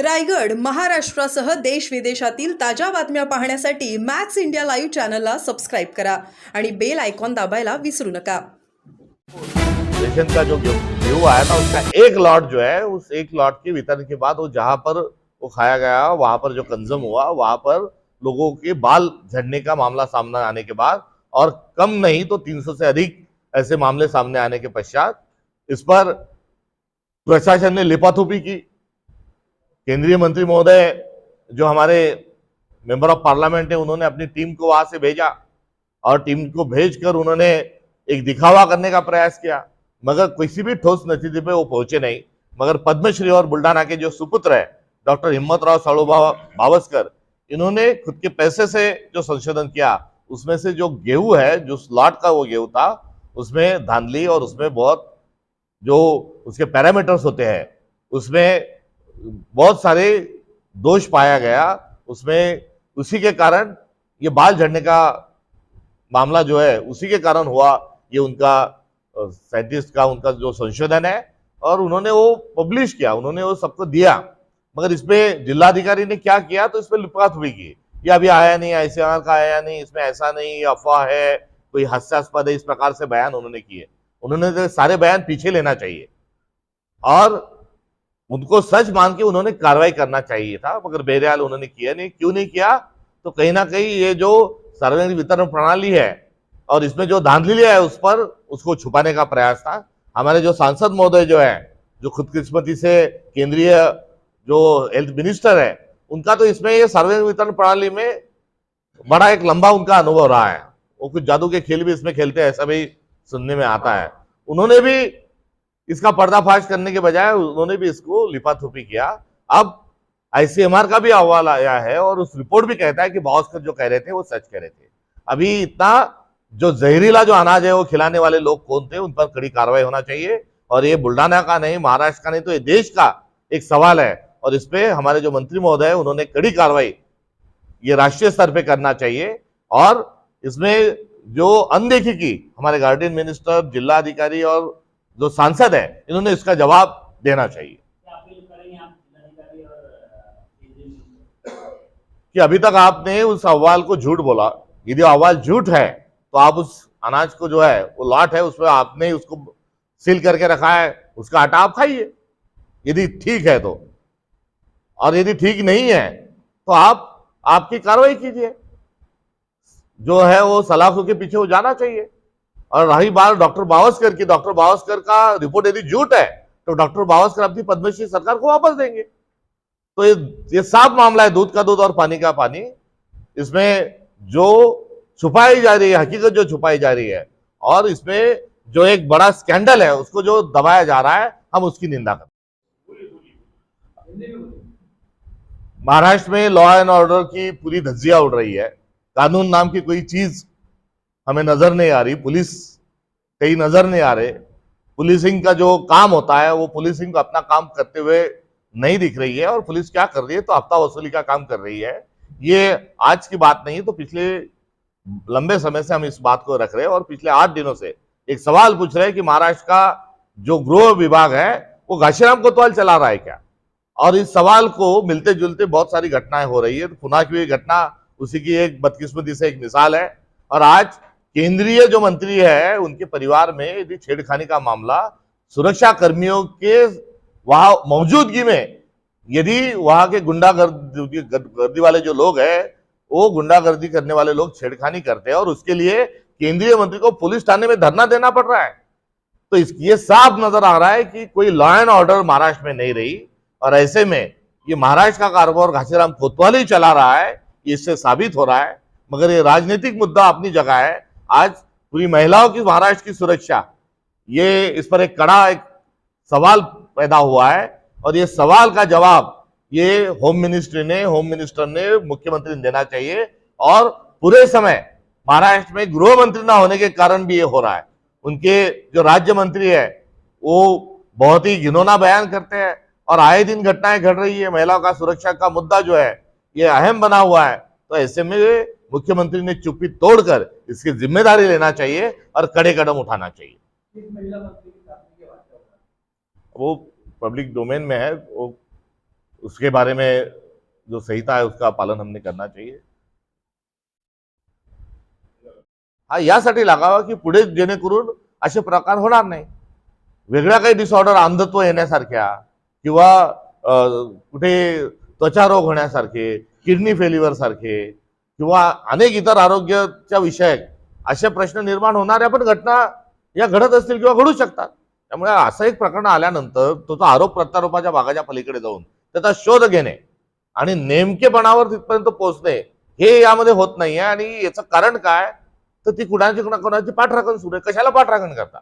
रायगड महाराष्ट्रासह देश विदेशातील ताज्या बातम्या पाहण्यासाठी मॅक्स इंडिया लाईव्ह चॅनलला सबस्क्राईब करा आणि बेल आयकॉन दाबायला विसरू नका. रेशन का जो गेहूं आया था उसका एक लॉट जो है उस एक लॉट के वितरण के बाद वो जहां पर वो खाया गया वहां पर जो कंज्यूम हुआ वहां पर लोगों के बाल झड़ने का मामला सामने आने के बाद और कम नहीं तो 300 से अधिक ऐसे मामले सामने आने के पश्चात इस पर प्रशासन ने लिपाथुपी की। केंद्रीय मंत्री महोदय, जो हमारे मेंबर ऑफ़ पार्लियामेंट है, उन्होंने अपनी टीम को वहाँ से भेजा और टीम को भेजकर उन्होंने एक दिखावा करने का प्रयास किया। मगर किसी भी ठोस नतीजे पे वो पहुँचे नहीं। मगर पद्मश्री और बुल्डाना के जो सुपुत्र है, डॉक्टर हिम्मतराव साड़ूबा भावस्कर, इन्होंने खुद के पैसे से जो संशोधन किया, उसमें से जो गेहूँ है, जो स्लॉट का वो गेहूँ था, उसमें धांधली और उसमें बहुत जो उसके पैरामीटर्स होते हैं, उसमें बहुत सारे दोष पाया गया। उसमें उसी के कारण ये बाल झड़ने का मामला जो है, उसी के कारण हुआ ये उनका साइंटिस्ट का उनका जो संशोधन है और उन्होंने वो पब्लिश किया, उन्होंने वो सबको दिया। मगर इसमें जिलाधिकारी ने क्या किया तो इसमें लिपात हुई की। ये अभी आया नहीं, ऐसे का आया नहीं, इसमें ऐसा नहीं, अफवाह है, कोई हास्यास्पद है, इस प्रकार से बयान उन्होंने किए। उन्होंने तो सारे बयान पीछे लेना चाहिए। और उनको सच मान के उन्होंने कार्रवाई करना चाहिए था, मगर बहरहाल उन्होंने किया नहीं। क्यों नहीं किया? तो कहीं ना कहीं ये जो सार्वजनिक वितरण प्रणाली है और इसमें जो धांधली है उस पर उसको छुपाने का प्रयास था। हमारे जो सांसद महोदय जो है, जो खुदकिस्मती से केंद्रीय जो हेल्थ मिनिस्टर है, उनका तो इसमें ये सार्वजनिक वितरण प्रणाली में बड़ा एक लंबा उनका अनुभव रहा है। वो कुछ जादू के खेल भी इसमें खेलते हैं, ऐसा भी सुनने में आता है। उन्होंने भी इसका पर्दाफाश करने के बजाय उन्होंने भी इसको लिपाथुपी किया। अब आईसीएमआर का भी अहवाल आया है और उस रिपोर्ट भी कहता है कि भास्कर जो कह रहे थे वो सच कह रहे थे। अभी इतना जो जहरीला जो अनाज है वो खिलाने वाले लोग कौन थे, उन पर कड़ी कार्रवाई होना चाहिए और ये बुल्डाना का नहीं, महाराष्ट्र का नहीं तो ये देश का एक सवाल है और इस पे हमारे जो मंत्री महोदय है, उन्होंने कड़ी कार्रवाई ये राष्ट्रीय स्तर पर करना चाहिए और इसमें जो अनदेखी की हमारे गार्डियन मिनिस्टर जिला अधिकारी और जो सांसद है इन्होंने इसका जवाब देना चाहिए। कि अभी तक आपने उस अहवाल को झूठ बोला। यदि अहवाल झूठ है तो आप उस अनाज को जो है वो लॉट है उसमें आपने उसको सील करके रखा है उसका आटा आप खाइए। यदि ठीक है तो। और यदि ठीक नहीं है तो आप आपकी कार्रवाई कीजिए। जो है वो सलाखों के पीछे वो जाना चाहिए। और रही बात डॉक्टर बावस्कर की, डॉक्टर बावस्कर का रिपोर्ट यदि झूठ है तो डॉक्टर बावस्कर अपनी पद्मश्री सरकार को वापस देंगे। तो ये ये साफ़ मामला है, दूध का दूध और पानी का पानी। इसमें जो छुपाई जा रही है, हकीकत जो छुपाई जा रही है, और इसमें जो एक बड़ा स्कैंडल है, उसको जो दबाया जा रहा है, हम उसकी निंदा करते महाराष्ट्र में लॉ एंड ऑर्डर की पूरी धज्जिया उड़ रही है। कानून नाम की कोई चीज़ हमें नज़र नहीं आ रही, पुलिस कहीं नज़र नहीं आ रहे। पुलिसिंग का जो काम होता है, वो पुलिसिंग को अपना काम करते हुए नहीं दिख रही है और पुलिस क्या कर रही है? तो हफ़्ता वसूली का काम कर रही है। ये आज की बात नहीं है तो पिछले लंबे समय से हम इस बात को रख रहे हैं और पिछले आठ दिनों से एक सवाल पूछ रहे हैं कि महाराष्ट्र का जो गृह विभाग है, वो घाशीराम कोतवाल चला रहा है क्या? और इस सवाल को मिलते जुलते बहुत सारी घटनाएँ हो रही है। तो पुनः की घटना, उसी की एक बदकिस्मती से एक मिसाल है। और आज केंद्रीय जो मंत्री है, उनके परिवार में यदि छेड़खानी का मामला सुरक्षा कर्मियों के वहाँ मौजूदगी में, यदि वहाँ के गुंडागर्दी, गर्दी वाले जो लोग हैं, वो गुंडागर्दी करने वाले लोग छेड़खानी करते हैं और उसके लिए केंद्रीय मंत्री को पुलिस थाने में धरना देना पड़ रहा है। तो इस, ये साफ़ नज़र आ रहा है कि कोई लॉ एंड ऑर्डर महाराष्ट्र में नहीं रही और ऐसे में ये महाराष्ट्र का कारोबार घासीराम कोतवाल चला रहा है इससे साबित हो रहा है। मगर ये राजनीतिक मुद्दा अपनी जगह है आज पूरी महिलाओं की महाराष्ट्र की सुरक्षा। ये इस पर एक कड़ा एक सवाल पैदा हुआ है और ये सवाल का जवाब ये होम मिनिस्ट्री ने, होम मिनिस्टर ने, मुख्यमंत्री ने देना चाहिए और पूरे समय महाराष्ट्र में गृह मंत्री ना होने के कारण भी ये हो रहा है। उनके जो राज्य मंत्री है, वो बहुत ही घिनौना बयान करते हैं और आए दिन घटनाएँ घट रही है। महिलाओं का सुरक्षा का मुद्दा जो है, ये अहम बना हुआ है। तो ऐसे में मुख्यमंत्री ने चुप्पी तोड़कर इसकी जिम्मेदारी लेना चाहिए और कड़े कदम उठाना चाहिए। वो पब्लिक डोमेन में है वो उसके बारे में जो संहिता है उसका पालन हमने करना चाहिए। हा यासाठी लागावा की पुढे जेणेकरून असे प्रकार होणार नाही. वेगळ्या काही डिसऑर्डर अंधत्व येण्यासारख्या किंवा कुठे त्वचारोग होण्यासारखे किडनी फेल्युअर सारखे किंवा अनेक इतर आरोग्याच्या विषयक असे प्रश्न निर्माण होणाऱ्या पण घटना या घडत असतील किंवा घडू शकतात. त्यामुळे असं एक प्रकरण आल्यानंतर तो तो आरोप प्रत्यारोपाच्या भागाच्या पलीकडे जाऊन त्याचा शोध घेणे आणि नेमकेपणावर तिथपर्यंत पोहोचणे हे यामध्ये होत नाहीये. आणि याचं कारण काय? तर ती कुणाची कुणा कोणाची पाठराखण सुरू आहे. कशाला पाठराखण करता?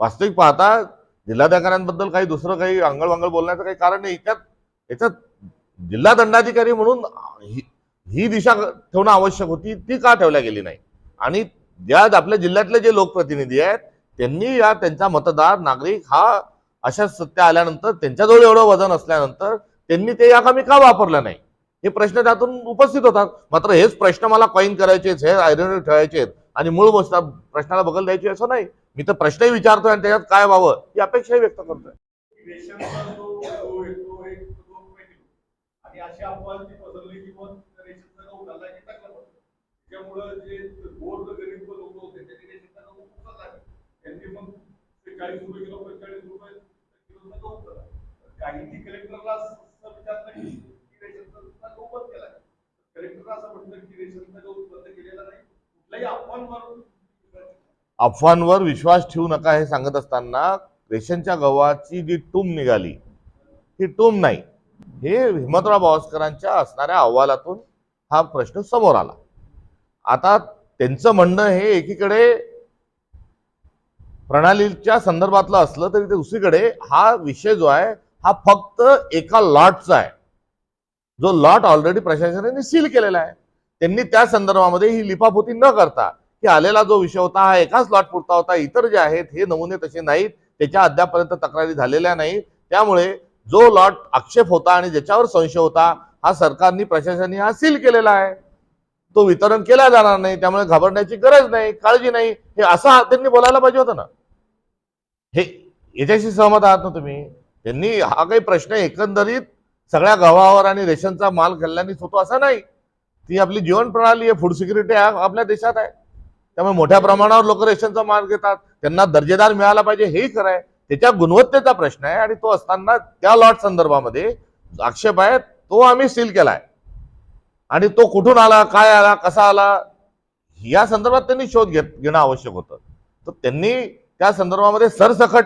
वास्तविक पाहता जिल्हाधिकाऱ्यांबद्दल काही दुसरं काही अंगळवांगळ बोलण्याचं काही कारण नाही. याच्यात याच्यात जिल्हा दंडाधिकारी म्हणून ही दिशा ठेवणं आवश्यक होती ती का ठेवल्या गेली नाही? आणि ज्या आपल्या जिल्ह्यातले जे लोकप्रतिनिधी आहेत त्यांनी या त्यांचा मतदार नागरिक हा अशा सत्य आल्यानंतर त्यांच्याजवळ एवढं वजन असल्यानंतर त्यांनी ते या कामी का वापरलं नाही? हे प्रश्न त्यातून उपस्थित होतात. मात्र हेच प्रश्न मला कॉईन करायचे हे आयरन ठेवायचे आणि मूळ गोष्ट प्रश्नाला बगल द्यायची असं नाही. मी तर प्रश्नही विचारतोय आणि त्याच्यात काय व्हावं ही अपेक्षाही व्यक्त करतोय. अशी अफवाची झाला की मग रेशनचा टाकला त्यामुळं जे गोर गरीब लोक होते त्यांनी रेशनचा गहू उपसा झाला त्यांनी मग ते चाळीस रुपये किलो पंचेचाळीस रुपये किलोचा गहू केला काहींनी कलेक्टरला असं विचारलं की रेशनचा गहू बंद केला कलेक्टरला असं म्हटलं की रेशनचा गहू बंद केलेला नाही कुठल्याही अफवांवर अफवांवर विश्वास ठेवू नका हे सांगत असताना रेशनच्या गव्हाची जी टूम निघाली ही टूम नाही. हे हिमतराव भावस्करांच्या असणाऱ्या अहवालातून हा प्रश्न समोर आला. आता त्यांचं म्हणणं हे एकीकडे प्रणालीच्या संदर्भातलं असलं तरी ते दुसरीकडे हा विषय जो आहे हा फक्त एका लॉटचा आहे. जो लॉट ऑलरेडी प्रशासनाने सील केलेला आहे. त्यांनी त्या संदर्भामध्ये ही लिपापोती न करता की आलेला जो विषय होता हा एकाच लॉट पुरता होता इतर जे आहेत हे नमुने तसे नाहीत त्याच्या अद्यापर्यंत तक्रारी झालेल्या नाहीत. त्यामुळे जो लॉट आक्षेप होता आणि ज्याच्यावर संशय होता हा सरकारनी प्रशासनाने हा सील केलेला आहे. तो वितरण केला जाणार नाही त्यामुळे घाबरण्याची गरज नाही काळजी नाही. हे असं त्यांनी बोलायला पाहिजे होतं ना. हे याच्याशी सहमत आहात ना तुम्ही? त्यांनी हा काही प्रश्न एकंदरीत सगळ्या गव्हावर आणि रेशनचा माल खाल्ल्याने होतो असा नाही. ती आपली जीवन प्रणाली आहे फूड सिक्युरिटी आपल्या देशात आहे. त्यामुळे मोठ्या प्रमाणावर लोक रेशनचा माल घेतात. त्यांना दर्जेदार मिळाला पाहिजे हेही खरं आहे. त्याच्या गुणवत्तेचा प्रश्न आहे आणि तो असताना त्या लॉट संदर्भामध्ये आक्षेप आहेत. तो आम्ही सील केलाय. आणि तो कुठून आला काय आला कसा आला या संदर्भात त्यांनी शोध घेत घेणं आवश्यक होतं. तर त्यांनी त्या संदर्भामध्ये सरसकट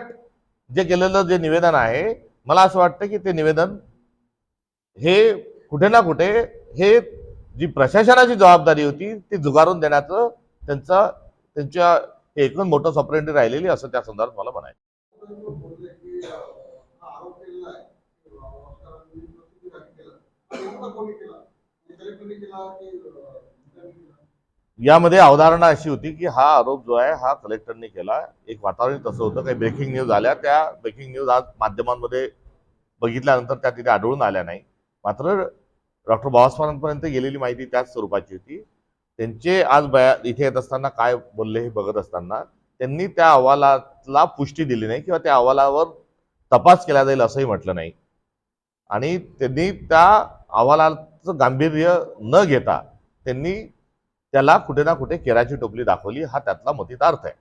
जे केलेलं जे निवेदन आहे मला असं वाटतं की ते निवेदन हे कुठे ना कुठे हे जी प्रशासनाची जबाबदारी होती ती जुगारून देण्याचं त्यांचा त्यांच्या एकूण मोठं सॉपरेंटी राहिलेली असं त्या संदर्भात मला म्हणायचं बोलले की अं, हा आरोप केलेला आहे की ऑस्करांनी प्रतिनिधी केला आणि नेमका कोणी केला कलेक्टरने केला की अं, त्यांनी केला यामध्ये अवधारणा अशी होती की हा आरोप जो आहे हा कलेक्टरने केला. एक वातावरण तसं होतं काही ब्रेकिंग न्यूज आल्या. त्या ब्रेकिंग न्यूज आज माध्यमांमध्ये बघितल्यानंतर त्या तिथे आढळून आल्या नाही. मात्र डॉक्टर बाबासाहेबांपर्यंत गेलेली माहिती त्याच स्वरूपाची होती. त्यांचे आज बया इथे येत असताना काय बोलले हे बघत असताना त्यांनी त्या अहवालाला पुष्टी दिली नाही किंवा त्या अहवालावर तपास केला जाईल असंही म्हटलं नाही. आणि त्यांनी त्या अहवालात गांभीर्य न घेता त्यांनी त्याला कुठे ना कुठे केराची टोपली दाखवली हा त्यातला मतितार्थ आहे.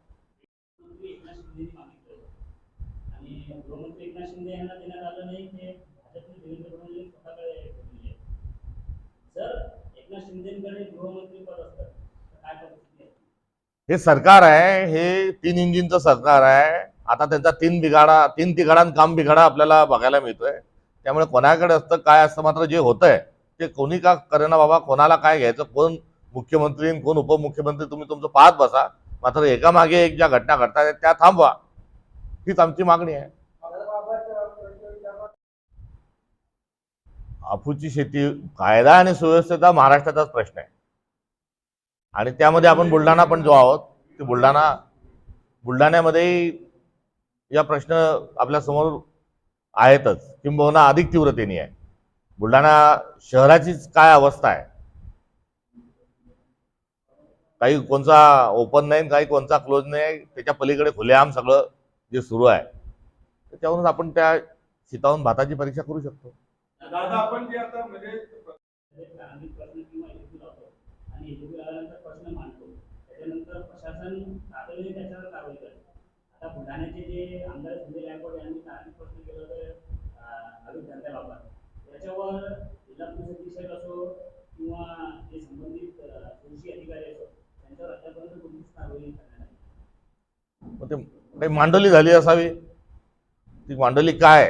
हे आहे हे सरकार आहे हे तीन इंजिनचं सरकार आहे. आता त्यांचा तीन बिघाडा तीन तिघाडा काम बिघाडा आपल्याला बघायला मिळतोय. त्यामुळे कोणाकडे असतं काय असतं मात्र जे होतंय ते कोणी का करेना बाबा कोणाला काय घ्यायचं कोण मुख्यमंत्री कोण उपमुख्यमंत्री तुम्ही तुमचं पाहत बसा. मात्र एकामागे एक ज्या घटना घडतात त्या थांबवा. हीच आमची मागणी आहे. अफूची शेती कायदा आणि सुव्यवस्थेचा महाराष्ट्राचाच प्रश्न आहे. आणि त्यामध्ये आपण बुलढाणा पण जो आहोत ते बुलढाणा बुलढाण्यामध्ये या प्रश्न आपल्यासमोर आहेतच. किंबहुना अधिक तीव्रतेने आहे. बुलढाणा शहराचीच काय अवस्था आहे? काही कोणचा ओपन नाही काही कोणचा क्लोज नाही त्याच्या पलीकडे खुलेआम सगळं जे सुरू आहे त्याच्यावरून आपण त्या शेतावरून भाताची परीक्षा करू शकतो. दादा आपण जे आता म्हणजे त्याच्यानंतर प्रशासन तातडीने त्याच्यावर कारवाई करते आता बुलढाण्याचे जे आमदार संजय गायकवाड यांनी प्रश्न केलं होतं त्याच्यावर जिल्हा पोलीस अधीक्षक असो किंवा जे संबंधित कृषी अधिकारी असो त्यांच्यावर आतापर्यंत कोणतीच कारवाई करण्यात आली काही मांडोली झाली असावी? ती मांडोली काय?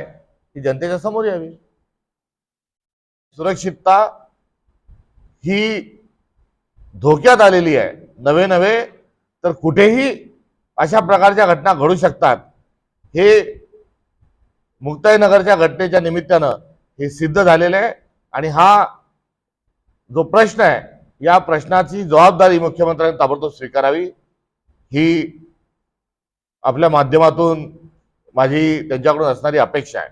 ही जनतेच्या समोर यावी. सुरक्षितता ही धोक्यात आलेली आहे. नवे नवे तर कुठेही अशा प्रकारच्या घटना घडू शकतात. हे मुक्ताईनगरच्या घटनेच्या निमित्तानं हे सिद्ध झालेलं आहे. आणि हा जो प्रश्न आहे या प्रश्नाची जबाबदारी मुख्यमंत्र्यांनी ताबडतोब स्वीकारावी. ही आपल्या माध्यमातून माझी त्यांच्याकडून असणारी अपेक्षा आहे.